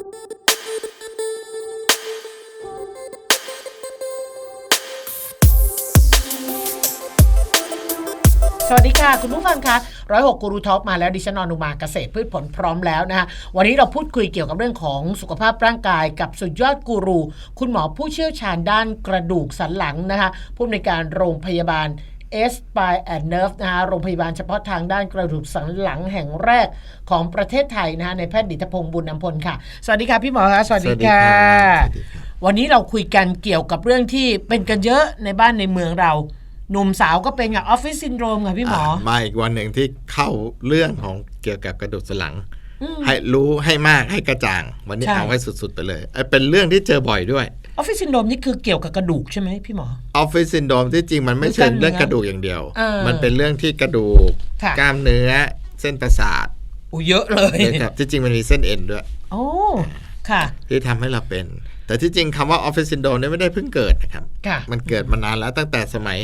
สวัสดีค่ะ คุณผู้ฟังคะร้อยหกกูรูท็อปมาแล้วดิฉันนอนุมาเกษตรพืชผลพร้อมแล้วนะคะวันนี้เราพูดคุยเกี่ยวกับเรื่องของสุขภาพร่างกายกับสุดยอดกูรู คุณหมอผู้เชี่ยวชาญด้านกระดูกสันหลังนะคะผู้อำนวยการโรงพยาบาล S by and Nerve นะคะโรงพยาบาลเฉพาะทางด้านกระดูกสันหลังแห่งแรกของประเทศไทยนะคะในแพทย์ดิตพงศ์บุญนำพลค่ะ สวัสดีค่ะพี่หมอคะสวัสดีค่ะสวัสดีครับวันนี้เราคุยกันเกี่ยวกับเรื่องที่เป็นกันเยอะในบ้านในเมืองเราหนุ่มสาวก็เป็นกับออฟฟิศซินโดรมค่ะพี่หมอามาอีกวันหนึ่งที่เข้าเรื่องของเกี่ยวกับกระดูกสันหลังอืมให้รู้ให้มากให้กระจ่าง วันนี้ใช่เอาไว้สุด ๆ ไปเลยเอ้ยเป็นเรื่องที่เจอบ่อยด้วย ออฟฟิศซินโดรมนี่คือเกี่ยวกับกระดูกใช่ไหมพี่หมอออฟฟิศซินโดรมที่จริงมันไม่ใช่คือกล้ามเนื้อเรื่องกระดูกอย่างเดียวเออมันเป็นเรื่องที่กระดูกค่ะกล้ามเนื้อเส้นประสาทอู้เยอะเลยนะครับที่จริงมันมีเส้นเอ็นด้วยโอ้ค่ะ ที่ทำให้เราเป็น แต่ที่จริงคำว่าออฟฟิศซินโดรมเนี่ยไม่ได้เพิ่งเกิดนะครับค่ะมันเกิดมานานแล้วตั้งแต่สมัย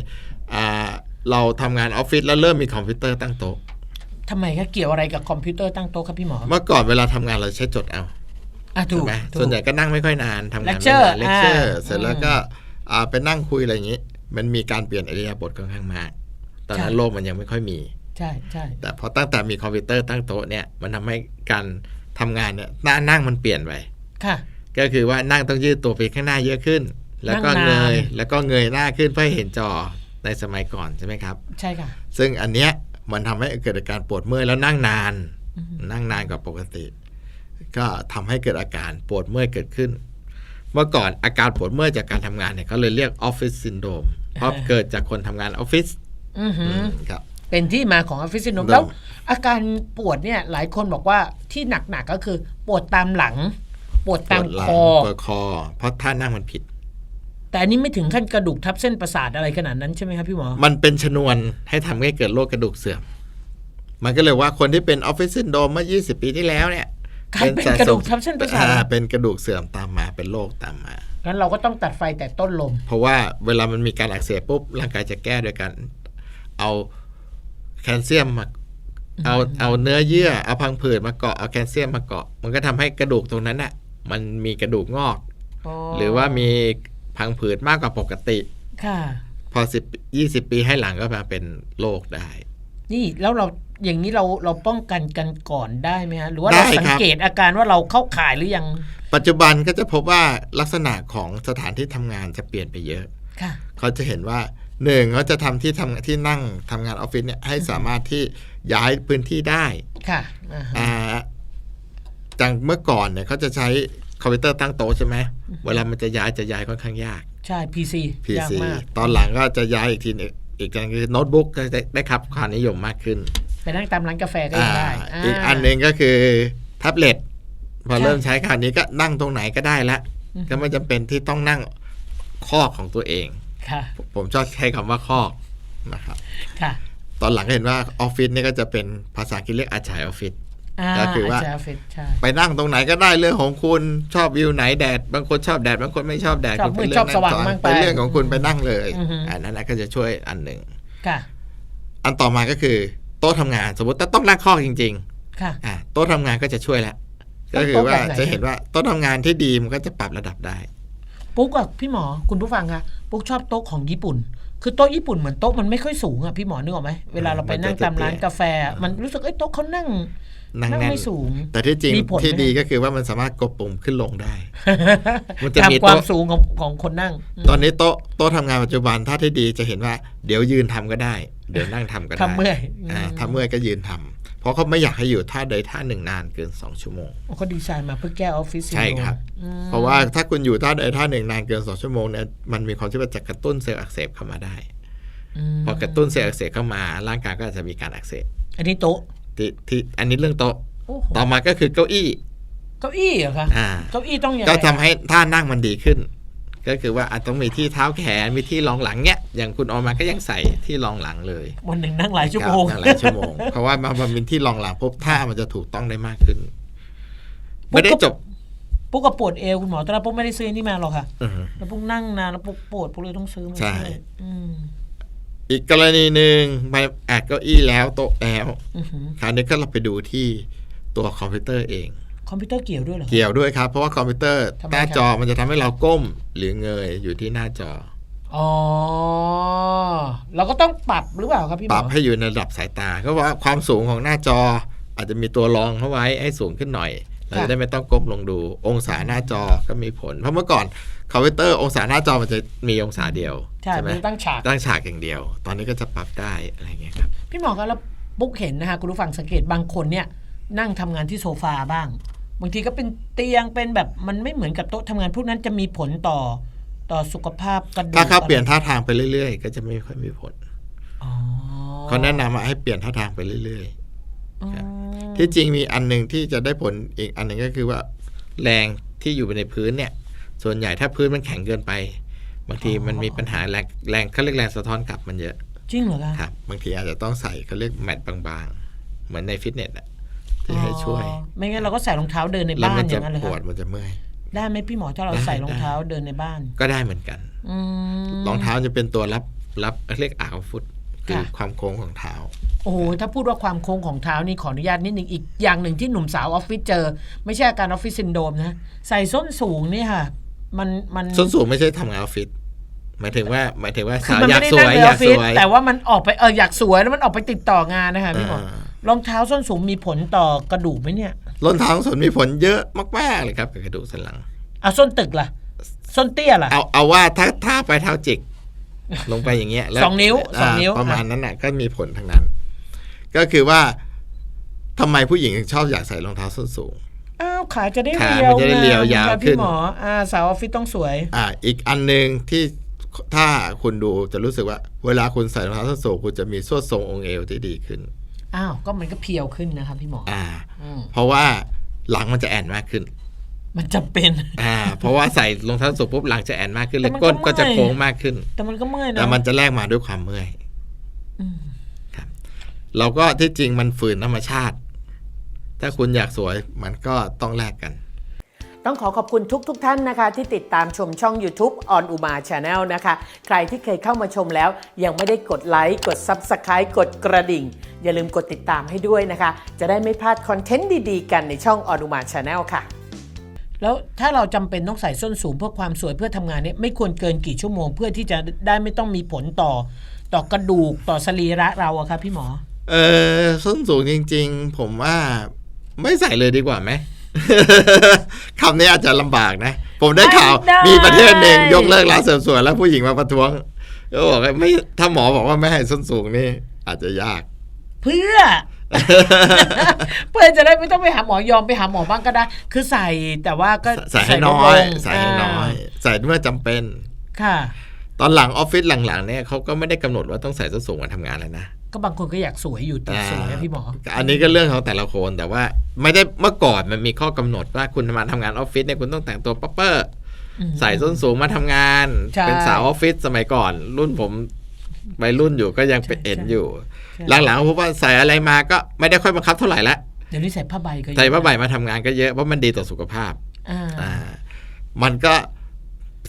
อ่าเราทำงานออฟฟิศแล้วเริ่มมีคอมพิวเตอร์ตั้งโต๊ะทำไมคะเกี่ยวอะไรกับคอมพิวเตอร์ตั้งโต๊ะครับพี่หมอ เมื่อก่อนเวลาทำงานเราใช้จดเอาอะ ถูถูกกไหมถูกส่วนใหญ่ก็นั่งไม่ค่อยนานทำงานไม่ Lecture นานเลคเชอร์อ่าเสร็จแล้วก็อ่าไปนั่งคุยอะไรอย่างนี้ มันมีการเปลี่ยนอริยบทค่อนข้างมาก ตอนนั้นใช่โลกมันยังไม่ค่อยมี ใช่ใช่แต่พอตั้งแต่มีคอมพิวเตอร์ตั้งโต๊ะเนี่ยมันทำให้การทำงานเนี่ยหน้านั่งมันเปลี่ยนไปค่ะก็คือว่านั่งต้องยืดตัวไปข้างหน้าเยอะขึ้น แล้วก็นั่งเงนานยแล้วก็เงยหน้าขึ้นเพื่อให้เห็นจอในสมัยก่อนใช่ไหมครับ ใช่ค่ะ ซึ่งอันเนี้ยมันทำให้เกิดอาการปวดเมื่อยแล้วนั่งนาน นั่งนานกว่าปกติ ก็ทำให้เกิดอาการปวดเมื่อยเกิดขึ้น เมื่อก่อนอาการปวดเมื่อยจากการทำงานเนี่ยเขาเลยเรียกออฟฟิศซินโดรมเพราะอ่าเกิดจากคนทำงานออฟฟิศอือหือครับเป็นที่มาของออฟฟิศซินโดรมครับแล้ว อาการปวดเนี่ยหลายคนบอกว่าที่หนักๆก็คือ ปวดตามหลัง ปวดปตามวดหลัคงอปวดคอ เพราะท่านั่งมันผิด แต่อันนี้ไม่ถึงขั้นกระดูกทับเส้นประสาทอะไรขนาดนั้นใช่ไหมครับพี่หมอ มันเป็นชนวนให้ทำให้เกิดโรคกระดูกเสื่อมมันก็เลยว่าคนที่เป็นออฟฟิศซินโดรมเมื่อ 20 ปีที่แล้วเนี่ย กลายเป็นกระดูกทับเส้นประสาทอ่เป็นกระดูกเสื่อมตามมาเป็นโรคตามมางั้นเราก็ต้องตัดไฟแต่ต้นลม เพราะว่าเวลามันมีการอักเสบปุ๊บร่างกายจะแก้โดยการเอาแคลเซียมมาเอาเอาเนื้อเยื่อเอาพังผืดมาเกาะเอาแคลเซียมมาเกาะ มันก็ทำให้กระดูกตรงนั้นน่ะมันมีกระดูกงอก หรือว่ามีพังผืดมากกว่าปกติ ค่ะ พอสิบยี่สิบปีให้หลังก็มาเป็นโรคได้ นี่แล้วเรา อย่างนี้เราเราป้องกันกันก่อนได้ไหมฮะหรือว่าได้เราครับสังเกตอาการว่าเราเข้าข่ายหรือยัง ปัจจุบันก็จะพบว่าลักษณะของสถานที่ทำงานจะเปลี่ยนไปเยอะค่ะเขาจะเห็นว่าหนึ่งเขาจะทำที่ทำที่นั่งทำงานออฟฟิศเนี่ยให้สามารถที่ย้ายพื้นที่ได้ค่ะอ่าฮะอ่าจากเมื่อก่อนเนี่ยเขาจะใช้คอมพิวเตอร์ตั้งโต๊ะใช่ไหมเวลามันจะย้ายจะย้ายค่อนข้างยาก ใช่ PC ยาก PC มากตอนหลังก็จะย้ายอีกทีหนึ่งอีกอย่างคือโน้ตบุ๊กก็จะได้ครับความนิยมมากขึ้น ไปนั่งตามร้านกาแฟก็อ่ายังได้าอีกอันหนึ่งก็คือแท็บเล็ตพอใช่เริ่มใช้คราวนี้ก็นั่งตรงไหนก็ได้ละอือฮึก็ไม่จำเป็นที่ต้องนั่งคอกของตัวเองค่ะผมชอบใช้คำว่าคอกนะครับค่ะตอนหลังก็เห็นว่าออฟฟิศนี่ก็จะเป็นภาษาอังกฤษเรียกอาชายออฟฟิศอ่าก็คือว่าจารย์เฟสใช่ไปนั่งตรงไหนก็ได้เรื่องของคุณชอบวิวไหนแดด บางคนชอบแดด บางคนไม่ชอบแดดชอบคุณเป็นมืดเรื่ชอบสว่างนั้นบ้างไปเป็นเรื่องของคุณไปนั่งเลยอือฮึอันนั้นนะก็จะช่วยอันหนึ่งค่ะอันต่อมาก็คือ โต๊ะทำงาน สมมติถ้าต้องนั่งข้อจริงค่ะ ๆอะโต๊ะทำงานก็จะช่วยแล้วต้ก็องคือโต๊ะว่าแบบไหนจะเห็นว่าโต๊ะทำงานที่ดีมันก็จะปรับระดับได้ ปุ๊กอะพี่หมอคุณผู้ฟังคะปุ๊กชอบโต๊ะของญี่ปุ่น คือโต๊ะญี่ปุ่นเหมือนโต๊ะมันไม่ค่อยสูงอะพี่หมอนึกออกไหมเวลาเราไปนั่งตามร้านกาแฟอะมันรู้สึกเอ้ยโต๊ะเขานั่ง นั่งนั่งแน่นไม่สูง แต่ที่จริงมีผลไหมที่ดีก็คือว่ามันสามารถกดปุ่มขึ้นลงได้ มันจะตามมีความโต๊ะสูงของของคนนั่ง ตอนนี้โต๊ะโต๊ะทำงานปัจจุบันถ้าที่ดีจะเห็นว่า เดี๋ยวยืนทำก็ได้ เดี๋ยวนั่งทำก็ได้ทำเมื่อยอ่าอืมถ้าเมื่อยก็ยืนทำเพราะเขาไม่อยากให้อยู่ท่าใดท่าหนึ่งนานเกิน 2 ชั่วโมงเขาดีไซน์มาเพื่อแก้ออฟฟิศซินใช่โดมครับอืมเพราะว่าถ้าคุณอยู่ท่าใดท่าหนึ่งนานเกิน 2 ชั่วโมงเนี่ยมันมีความที่ว่าจะกระตุ้นเซลล์อักเสบเข้ามาได้มพอกระตุ้นเซลล์อักเสบเข้ามาร่างกายก็อาจจะมีการอักเสบอันนี้โต๊ะ ที่ที่อันนี้เรื่องโต๊ะโอ้โหต่อมาก็คือเก้าอี้เก้าอี้เหรอคะอ่าเก้าอี้ต้องยังไงก็ทำให้ท่านั่งมันดีขึ้น ก็คือว่าอาจต้องมีที่เท้าแขนมีที่รองหลังเนี้ยอย่างคุณออกมาก็ยังใส่ที่รองหลังเลย วันหนึ่งนั่งหลายชั่วโมงครับหลายชั่วโมงเพราะว่ามันเป็นที่รองหลังปุ๊บท่ามันจะถูกต้องได้มากขึ้น ไม่ได้จบปุ๊กก็ปวดเอวคุณหมอตอนแรกปุ๊กไม่ได้ซื้ออนนี่มาหรอกค่ะอือฮึแล้วปุ๊กนั่งนานแล้วปุ๊กปวดปุ๊กเลยต้องซื้อมาใช่วย อืมอีกกรณีหนึ่งมาแอดเก้าอี้แล้วโต๊ะแล้วอือหือคราวนี้ก็เราไปดูที่ตัวคอมพิวเตอร์เอง คอมพิวเตอร์เกี่ยวด้วยเหรอเกี่ยวด้วยครับ เพราะว่าคอมพิวเตอร์ทำไมหน้าครับจอมันจะทำให้เราก้มหรือเงยอยู่ที่หน้าจออ๋อเราก็ต้องปรับหรือเปล่าครับพี่หปมอรับให้อยู่ในระดับสายตาก็ว่าความสูงของหน้าจออาจจะมีตัวรองเข้าไว้ให้สูงขึ้นหน่อย เราจะได้ไม่ต้องก้มลงดูองศาหน้าจอก็มีผล เพราะเมื่อก่อนคอมพิวเตอร์องศาหน้าจอมันจะมีองศาเดียวใช่ไหมมันตั้งฉากตั้งฉากอย่างเดียว ตอนนี้ก็จะปรับได้อะไรอย่างเงี้ยครับ พี่หมอครับแล้วบุ๊กเห็นนะคะคุณผู้ฟังสังเกตบางคนเนี่ยนั่งทำงานที่โซฟาบ้าง บางทีก็เป็นเตียงเป็นแบบมันไม่เหมือนกับโต๊ะทำงานพวกนั้นจะมีผลต่อต่อสุขภาพกระดูกถ้าเขาเปลี่ยนท่าทางไปเรื่อย ๆ ก็จะไม่ค่อยมีผลอ๋อเขาแนะนำว่าให้เปลี่ยนท่าทางไปเรื่อยอ๋อๆ ที่จริงมีอันหนึ่งที่จะได้ผลอีกอันหนึ่งก็คือว่า แรงที่อยู่ในพื้นเนี่ย ส่วนใหญ่ถ้าพื้นมันแข็งเกินไป บางทีมันมีปัญหาแรงแรงเขาเรียกแรงสะท้อนกลับมันเยอะจริงเหรอคะครับบางทีอาจจะต้องใส่เขาเรียกแมตต์บางๆ เหมือนในฟิตเนสอะที่ให้ช่วยอ๋อไม่งั้นเราก็ใส่รองเท้าเดินในแล้วบ้ามันนอจะย่างนั้นเลยปครัวดบมันจะเมื่อยได้ไหมพี่หมอถ้าเราได้ใส่รองเท้าเดินในบ้าน ก็ได้เหมือนกันอืมรองเท้าจะเป็นตัวรับรับเรียกอ่าวฟุต คือค่ะความโค้งของเท้า โอ้โห ถ้าพูดว่าความโค้งของเท้านี่ขออนุญาตนิดนึงอีกอย่างหนึ่งที่หนุ่มสาวออฟฟิศเจอ ไม่ใช่อาการออฟฟิศซินโดรมนะ ใส่ส้นสูงนี่ค่ะ มันมันส้นสูงไม่ใช่ทำงานออฟฟิศหมายถึงว่าหมายถึงว่าคือสาวมันอยาไม่กได้สนั่วงยในออยาอกฟฟิสศวยแต่ว่ามันออกไปเอออยากสวยแล้วมันออกไปติดต่องานนะคะพี่หมออ่ารองเท้าส้นสูงมีผลต่อกระดูกไหมเนี่ยรองเท้าส้นสูงมีผลเยอะมากๆเลยครับกับกระดูกสันหลังเอาส้นตึกล่ะส้นเตี้ยล่ะเอาเอาว่าถ้าถ้าไปเท้าจิก ลงไปอย่างเงี้ยแล้วสองนิ้วสองนิ้วาประมาณนั้นน่ะก็มีผลทั้งนั้น ก็คือว่าทำไมผู้หญิงถึงชอบอยากใส่รองเท้าส้นสูงอ้าวขาจะได้ขาเรียวมันจะได้เรียวยาวงามขึ้พี่นหมออ่าสาวออฟฟิศต้องสวย อ่า อีกอันหนึ่งที่ถ้าคุณดูจะรู้สึกว่า เวลาคุณใส่รองเท้าส้นสูงคุณจะมีสวดทรงองค์เอวที่ดีขึ้นอ้าวก็มันก็เพียวขึ้นนะครับพี่หมออ่าอืมเพราะว่าหลังมันจะแอนมากขึ้น มันจำเป็น อ่า เพราะว่าใส่รองเท้าส้นสูงปุ๊บหลังจะแอนมากขึ้นแต่แล้วมันก้นก็ก็จะเมื่อยโค้งมากขึ้น แต่มันก็เมื่อยนะแล้วมันจะแลกมาด้วยความเมื่อยอืมเราก็ที่จริงมันฝืนธรรมชาติ ถ้าคุณอยากสวยมันก็ต้องแลกกัน ต้องขอขอบคุณทุกทท่านนะคะ ที่ติดตามชมช่อง YouTube on Uma Channel นะคะ ใครที่เคยเข้ามาชมแล้ว ยังไม่ได้กดไลค์กด Subscribe กดกระดิ่ง อย่าลืมกดติดตามให้ด้วยนะคะ จะได้ไม่พลาดคอนเทนต์ดีๆ กันในช่อง on Uma Channel ค่ะ แล้วถ้าเราจำเป็นต้องใส่ส้นสูงเพื่อความสวยเพื่อทำงานเนี่ยไม่ควรเกินกี่ชั่วโมง เพื่อที่จะได้ไม่ต้องมีผลต่อ ต่อกระดูกต่อสรีระเราอะครับพี่หมอ เออส้นสูงจริง ๆ ผมว่าไม่ใส่เลยดีกว่าไหมคำนี้อาจจะลำบากนะ ผมได้ข่าวไม่ได้มีประเทศหนึ่งยกเลิกร้านเสริมสวยแล้วผู้หญิงมาประท้วงก็บอกว่าไม่ถ้าหมอบอกว่าไม่ให้ส้นสูงนี่อาจจะยาก เพื่อ เพื่อจะได้ไม่ต้องไปหาหมอยอมไปหาหมอบ้างก็ได้ คือใส่แต่ว่าก็ใส่ให้น้อยลดลงใส่ให้น้อย ใส่เมื่อจำเป็น ค่ะ ตอนหลังออฟฟิศหลังๆเนี่ยเขาก็ไม่ได้กำหนดว่าต้องใส่ส้นสูงมาทำงานแล้วนะก็บางคนก็อยากสวยอยู่ติดสวยนะพี่หมอ อันนี้ก็เรื่องของแต่ละคนแต่ว่า ไม่ได้เมื่อก่อนมันมีข้อกำหนดว่าคุณมาทำงานออฟฟิศเนี่ยคุณต้องแต่งตัวป๊อปเปอร์อืมใส่ส้นสูงมาทำงานใช่เป็นสาวออฟฟิศสมัยก่อน รุ่นผม วัยรุ่นอยู่ก็ยังเป็นใช่เอ็นใช่อยู่ใช่หลังๆพบว่าใส่อะไรมาก็ไม่ได้ค่อยบังคับเท่าไหร่ละเดี๋ยวนี้ใส่ผ้าใบก็เยอะใส่ผ้าใบมาทำงานก็เยอะเพราะมันดีต่อสุขภาพอ่าอ่ามันก็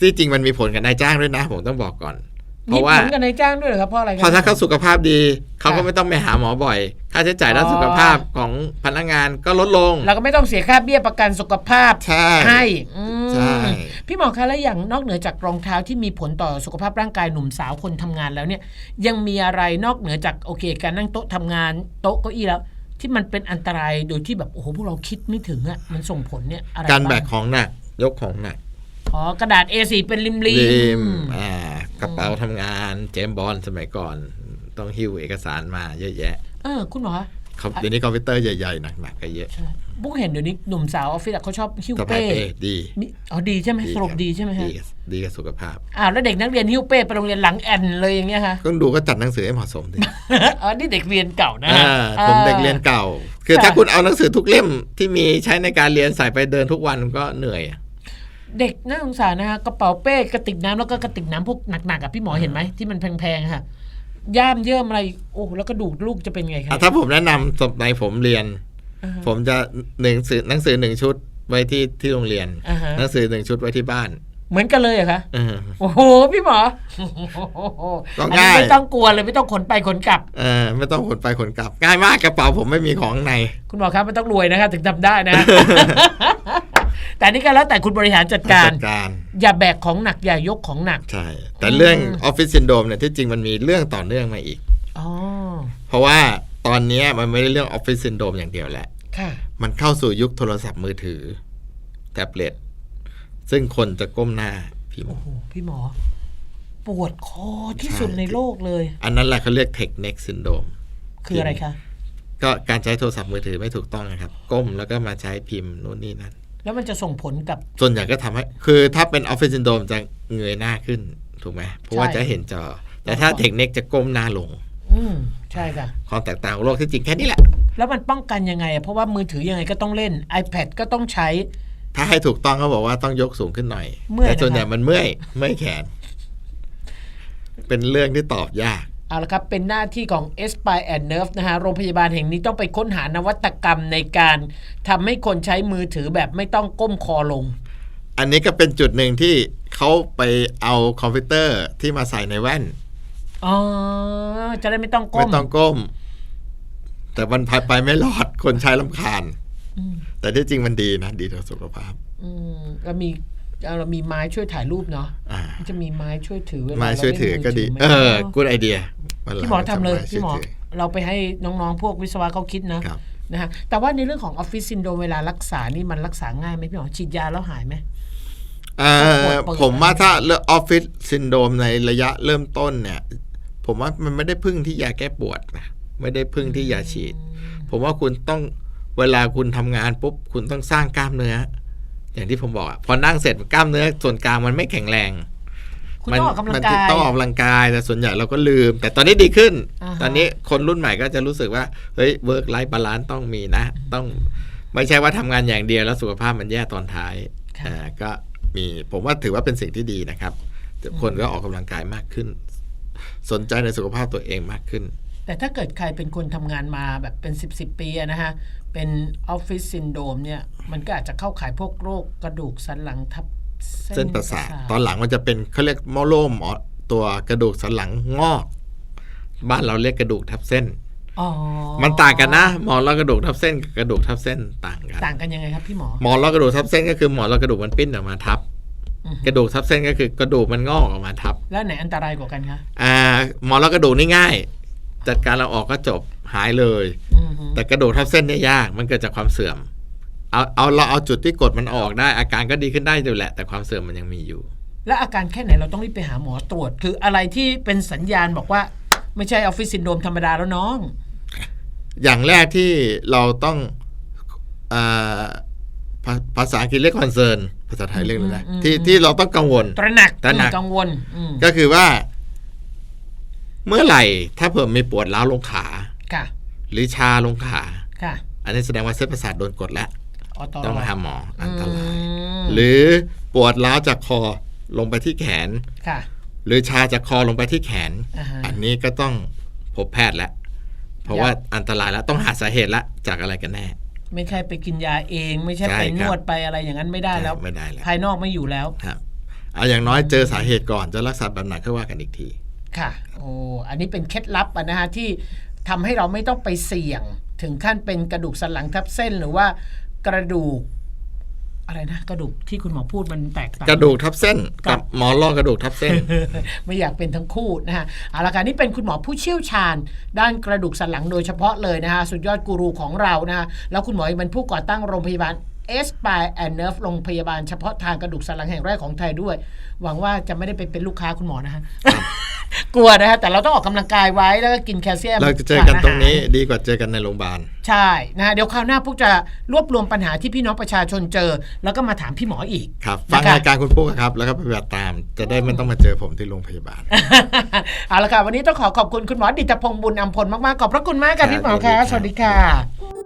ที่จริงมันมีผลกับนายจ้างด้วยนะ ผมต้องบอกก่อน เพมีราะผว่าลกับนายจ้างด้วยเหรอครับเพราะอะไรคพอถ้าเขาสุขภาพดีเขาก็ค่ะไม่ต้องไปหาหมอบ่อย ค่าใช้จ่ายด้านอ๋อสุขภาพของพนักงานก็ลดลง เราก็ไม่ต้องเสียค่าเบี้ยประกันสุขภาพใช่ให้อืมใช่ พี่หมอคะแล้วอย่างนอกเหนือจากรองเท้าที่มีผลต่อสุขภาพร่างกายหนุ่มสาวคนทำงานแล้วเนี่ย ยังมีอะไรนอกเหนือจากโอเค การนั่งโต๊ะทำงานโต๊ะเก้าอี้แล้ว ที่มันเป็นอันตรายโดยที่แบบโอ้โหพวกเราคิดไม่ถึงอะมันส่งผลเนี่ยอะไรการแบกบ้งของหนักยกของหนักอ๋อกระดาษ A4 เป็นริมริริมมอ่ากระเป๋าทำงานเจมส์บอลสมัยก่อน ต้องหิ้วเอกสารมาเยอะแยะ เออ คุณหมอคะเขาเดี๋ยวนี้คอมพิวเตอร์ใหญ่ๆหนักๆก็เยอะใช่ บุ๊กเห็นเดี๋ยวนี้หนุ่มสาวออฟฟิศอะเขาชอบหิ้วสะพายเป้เป้ดีมีอ๋อดีใช่ไหมสรุปครับดีใช่ไหมฮะดีกับดีกับสุขภาพอ้าวแล้วเด็กนักเรียนหิ้วเป้ไปโรงเรียนหลังแอนเลยอย่างเงี้ยค่ะก็ดูก็จัดหนังสือให้เหมาะสมดิอ๋อนี่เด็กเรียนเก่านะอ่าผมเด็กเรียนเก่า คือค่ะถ้าคุณเอาหนังสือทุกเล่มที่มีใช้ในการเรียนใส่ไปเดินทุกวันก็เหนื่อยอะเด็กน่าสงสารนะคะกระเป๋าเป้กระติกน้ำแล้วก็กระติกน้ำพวกหนักๆอะพี่หมอเห็นไหมที่มันแพงๆอะค่ะย่ามเยิ่มอะไรโอ้แล้วกระดูกลูกจะเป็นไงครัอะบถ้าผมแนะนำสมัยผมเรียนอ่าฮะ ผมจะหนึ่งสือหนังสือหนึ่งชุดไว้ที่ที่โรงเรียนอ่าฮะหนังสือหนึ่งชุดไว้ที่บ้าน เหมือนกันเลยเหรอคะเออโอ้โหพี่หมอก็อันนี้ง่ายไม่ต้องกลัวเลยไม่ต้องขนไปขนกลับเออไม่ต้องขนไปขนกลับ ง่ายมากกระเป๋าผมไม่มีของข้างใน คุณหมอครับมันต้องรวยนะคะถึงทำได้นะ แต่นี่ก็แล้วแต่คุณบริหารจัดการจัดการอย่าแบกของหนักอย่ายกของหนักใช่แต่เรื่องออฟฟิศซินโดมเนี่ยที่จริงมันมีเรื่องต่อเนื่องมาอีกอ๋อเพราะว่า ตอนเนี้ยมันไม่ได้เรื่องออฟฟิศซินโดมอย่างเดียวแหละค่ะมันเข้าสู่ยุคโทรศัพท์มือถือ แท็บเล็ต ซึ่งคนจะก้มหน้าพิมพ์โอ้โหพี่หมอ ปวดคอที่สุดใช่ในโลกเลย อันนั้นแหละเขาเรียกเทคเน็กซินโดมคืออะไรคะก็การใช้โทรศัพท์มือถือไม่ถูกต้องนะครับ ก้มแล้วก็มาใช้พิมพ์นู่นนี่นั่นแล้วมันจะส่งผลกับส่วนใหญ่ก็ทำให้ คือถ้าเป็นออฟฟิศซินโดมจะเงยหน้าขึ้นถูกไหมเพราะว่าใช่จะเห็นจอ แต่ถ้าเทคเน็กจะก้มหน้าลง อืมใช่ค่ะ ความแตกต่างของโลกที่จริงแค่นี้แหละ แล้วมันป้องกันยังไงอะเพราะว่ามือถือยังไงก็ต้องเล่น iPad ก็ต้องใช้ ถ้าให้ถูกต้องเขาบอกว่าต้องยกสูงขึ้นหน่อย เมื่อยแต่ส่วนนะคะใหญ่มันเมื่อยเมื่อยแขน เป็นเรื่องที่ตอบยาก เอาละครับ เป็นหน้าที่ของ s p i and Nerve นะฮะ โรงพยาบาลแห่งนี้ต้องไปค้นหานวัตกรรมในการทำให้คนใช้มือถือแบบไม่ต้องก้มคอลง อันนี้ก็เป็นจุดหนึ่งที่เขาไปเอาคอมพิวเตอร์ที่มาใส่ในแว่น อ๋อจะได้ไม่ต้องก้ไม่มต้องก้ม แต่มันพายไปไม่รอดคนใช้ลำคาญ อืมแต่ที่จริงมันดีนะ ดีต่อสุขภาพ อืมแล้วมีเอาเรามีไม้ช่วยถ่ายรูปเนาะอ่า มันจะมีไม้ช่วยถือเวลามาเราช่วยถือก็ดีล่นมืเออถืไหมกูดไอเดียวันลังพี่หมอทำเลยจะาพี่หมอช่วยถืเราไปให้น้องๆ พวกวิศวะเขาคิดนะครับ นะฮะแต่ว่าในเรื่องของออฟฟิศซินโดรมเวลารักษานี่มันรักษาง่ายไหมพี่หมอฉีดยาแล้วหายไหม เอ่อปวดปวด ผมว่าถ้าเรื่องออฟฟิศซินโดมในระยะเริ่มต้นเนี่ย ผมว่ามันไม่ได้พึ่งที่ยาแก้ปวดนะไม่ได้พึ่งที่ยาฉีด ผมว่าคุณต้องเวลาคุณทำงานปุ๊บคุณต้องสร้างกล้ามเนื้อ อย่างที่ผมบอกอะพอนั่งเสร็จกล้ามเนื้อส่วนกลางมันไม่แข็งแรงคุณต้องออกกำลังมักายต้องออกกำลังกายแต่ส่วนใหญ่เราก็ลืม แต่ตอนนี้ดีขึ้นอ่าฮะตอนนี้คนรุ่นใหม่ก็จะรู้สึกว่าเฮ้ยเวิร์กไลฟ์บาลานซ์ต้องมีนะ ต้องไม่ใช่ว่าทำงานอย่างเดียวแล้วสุขภาพมันแย่ตอนท้ายค่ะอ่าก็มีผมว่าถือว่าเป็นสิ่งที่ดีนะครับ คนก็ออกกำลังกายมากขึ้น สนใจในสุขภาพตัวเองมากขึ้น แต่ถ้าเกิดใครเป็นคนทำงานมาแบบเป็น 10บสปีอะนะฮะ เป็นออฟฟิศซินโดรมเนี่ยมันก็อาจจะเข้าข่ายพวกโรคกระดูกสันหลังทับเส้นประสาทตอนหลังมันจะเป็นเขาเรียกมอโลมอ๋อตัวกระดูกสันหลังงอก บ้านเราเรียกกระดูกทับเส้นอ๋อมันต่างกันนะ หมอนรองกระดูกทับเส้นกับกระดูกทับเส้นต่างกัน ต่างกันยังไงครับพี่หมอ หมอนรองกระดูกทับเส้นก็คือหมอนรองกระดูกมันปิ้นออกมาทับอือฮึ กระดูกทับเส้นก็คือกระดูกมันงอกออกมาทับ แล้วไหนอันตรายกว่ากันคะอ่าหมอนรองกระดูกนี่ง่าย จัดการเราออกก็จบหายเลยอือฮึแต่กระดูกทับเส้นเนี่ยยาก มันเกิดจากความเสื่อม เอาเอาเราเอาจุดที่กดมันออกได้ อาการก็ดีขึ้นได้อยู่แหละ แต่ความเสื่อมมันยังมีอยู่ แล้วอาการแค่ไหนเราต้องรีบไปหาหมอตรวจ คืออะไรที่เป็นสัญญาณบอกว่า ไม่ใช่ออฟฟิศซินโดรมธรรมดาแล้วน้อง อย่างแรกที่เราต้องอ่าภาภาษาอังกฤษเรียกคอนเซิร์น ภาษาไทยเรียกอะไรนะอืมที่ที่เราต้องกังวล ตระหนักตระหนักอืมกังวลอืมก็คือว่า เมื่อไหร่ ถ้าเผื่อมีปวดร้าวลงขาค่ะ หรือชาลงขาค่ะ อันนี้แสดงว่าเส้นประสาทโดนกดแล้วออโต้ต้องหาหมออันตรายมหรือปวดร้าวจากคอลงไปที่แขนค่ะ หรือชาจากคอลงไปที่แขนอ่าฮะอันนี้ก็ต้องพบแพทย์แล้วเพราะว่าอันตรายแล้วต้องหาสาเหตุละจากอะไรกันแน่ ไม่ใช่ไปกินยาเอง ไม่ใช่ใช่ไปคนรับวดไปอะไรอย่างนั้นไม่ได้แล้วไม่ได้แล้ว ภายนอกไม่อยู่แล้ว ครับเอาอย่างน้อยเจอสาเหตุก่อนจะรักษาแบบไหนก็ว่ากันอีกที ค่ะ โอ้ อันนี้เป็นเคล็ดลับอะนะฮะที่ทำให้เราไม่ต้องไปเสี่ยง ถึงขั้นเป็นกระดูกสันหลังทับเส้นหรือว่ากระดูก อะไรนะกระดูกที่คุณหมอพูดมันแตกต่าง กระดูกทับเส้นครักับบหมอนรองกระดูกทับเส้น ไม่อยากเป็นทั้งคู่นะฮะเอาละค่ะนี่เป็นคุณหมอผู้เชี่ยวชาญ ด้านกระดูกสันหลังโดยเฉพาะเลยนะฮะสุดยอดกูรูของเรานะฮะแล้วคุณหมอยังเป็นผู้ก่อตั้งโรงพยาบาล s p i and Nerve โรงพยาบาลเฉพาะทางกระดูกสันหลังแห่งแรกของไทยด้วย หวังว่าจะไม่ได้ไปเป็นลูกค้าคุณหมอนะฮะ กลัวนะฮะ แต่เราต้องออกกำลังกายไว้แล้วก็กินแคลเซียมเราจะเจอกันตรงนี้ดีกว่าเจอกันในโรงพยาบาล ใช่นะฮะเดี๋ยวคราวหน้าพวกจะรวบรวมปัญหาที่พี่น้องประชาชนเจอ แล้วก็มาถามพี่หมออีกครับฟังนะคะรายการคุณปุ๊กครับ แล้วก็ปฏิบัติตาม จะได้ไม่ต้องมาเจอผมที่โรงพยาบาลเอาละค่ะวันนี้ต้องขอขอบคุณคุณหมอดิตพงษ์บุญอำพลมากๆขอบพระคุณมากค่ะพี่หมอครัค่ะบสวัสดีค่ะ